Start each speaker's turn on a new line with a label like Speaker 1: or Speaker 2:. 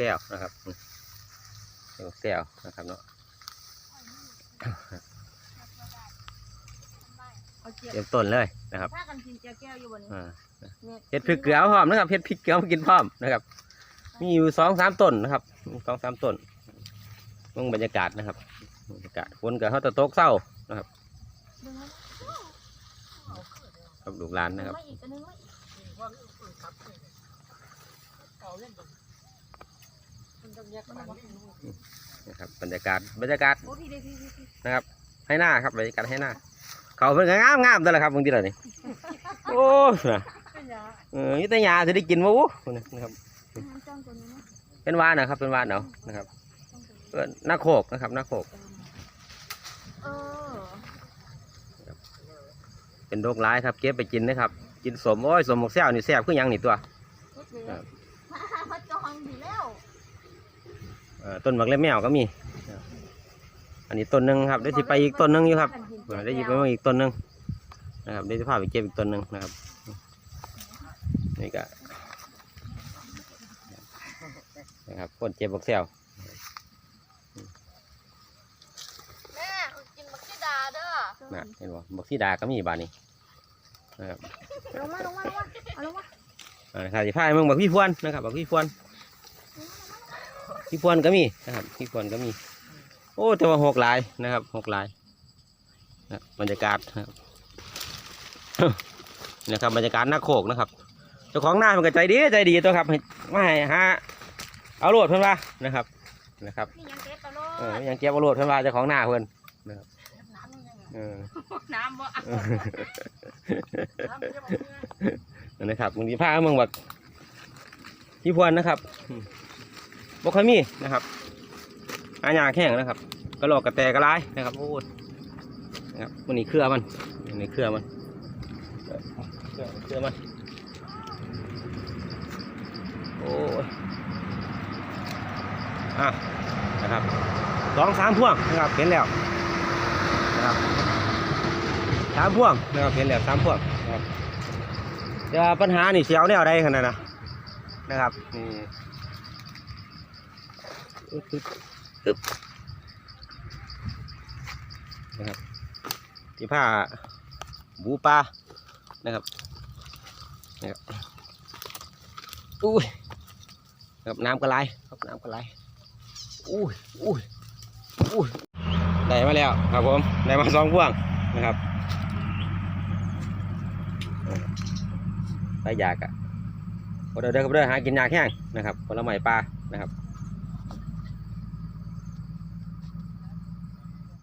Speaker 1: บบักแซวนะครับเก็บบักแซวนะครับเนาะ
Speaker 2: เอาเจียว
Speaker 1: เตรียมต้นเลยนะครับ
Speaker 2: ถ้ากันกินเจียวแก้วอยู่บนนี้
Speaker 1: อ่า
Speaker 2: เนี่ย
Speaker 1: เห็ดพริกเกลือพร้อมนะครับเห็ดพริกเกลือมากินพร้อมนะครับ มีอยู่สองสามต้นนะครับสองสามต้นมองบรรยากาศนะครับบรรยากาศฝนกับเขาตะตกเศร้านะครับ
Speaker 2: ดึงมา
Speaker 1: กับลูกหลานนะครับ
Speaker 2: มาอีกตัว นะ
Speaker 1: ครับบรรยากาศบรรยากาศนะครับ ให้หน้าครับบรรยากาศให้หน้า เขาเพิ่งามงามตัวละครับบางทีละนี่โอ้นะ
Speaker 2: เป็นยา
Speaker 1: เออนี่แต่ยาจะได้กินมาอู้นะครับเป็นวานนะครับ เป็นวานเนาะนะครับ
Speaker 2: จ้องตัวนี้
Speaker 1: เออหน้าโคกนะครับหน้าโคก
Speaker 2: เป็
Speaker 1: นโรคร้ายครับเก็บไปกินนะครับ กินสมโอ้ยสมหมกแซวนี่แซ่บขึ้นยังนี่ตัวครับ
Speaker 2: มาจองดีแล้ว
Speaker 1: ต้นหมักเล็บแมวก็มีอันนี้ต้นหนึ่งครับได้สิไปอีกต้นหนึ่งอยู่ครับเออได้สิไปอีกต้นหนึ่งนะครับได้สิพาไปเก็บอีกต้นหนึ่งนะครับนี่ก็นะครับคนเจ็บบักแซว
Speaker 2: แม่กินบักซีดาเด้อ
Speaker 1: นะเห็นบ่บักซีดาก็มีบานนี้นะครับ
Speaker 2: ลงมาลงมาลงมาเอาลงมา
Speaker 1: อ่านะครับสิพาให้มึงบักพี่พวนนะครับบักพี่พวน พี่พวนก็มีนะครับพี่พวนก็มี โอ้แต่ว่าหกหลายนะครับหกหลายนะบรรยากาศนะครับนะครับบรรยากาศหน้าโคกนะครับเจ้าของหน้ามันก็ใจดีใจดีตัวครับให้มาให้หาเอาโหลดเพื่อนว่านะครับนะครับ
Speaker 2: พี่ยังเก็บตลอ
Speaker 1: เออ
Speaker 2: ด
Speaker 1: ยังเก็บเอาโหลดเพื่อนว่าเจ้าของหน้าเพื่อนนะครับเออ
Speaker 2: น้ำบ่
Speaker 1: นั่นนะครับมึงดีผ้ามึงแบบพี่พวนนะครับอืม บกค่อยมีนะครับอาหยาแข้งนะครับกระหลกกระแตกระไรนะครับโอ้นะครับมันนี่เครือมันนี่เครือมันเครือเครือมันโอ้ยอะนะครับสองสามพ่วงนะครับเห็นแล้วนะครับสามพ่วงนะครับเห็นแล้วสามพ่วงนะครับเดี๋ยวปัญหานี่เสียวแนวใดขนาดนะนะครับนี่ อึ๊บอึ๊บนะครับที่ผ้าบูปลานะครับนะครับอุ้ยนะครับน้ำกระไรครับน้ำกระไรอุ้ยอุ้ยอุ้ยได้มาแล้วครับผมได้มาสองพวงนะครับไปอยากอะพอเดินเดินครับเดินหากินยากแห้งนะครับผลไม้ปลานะครับ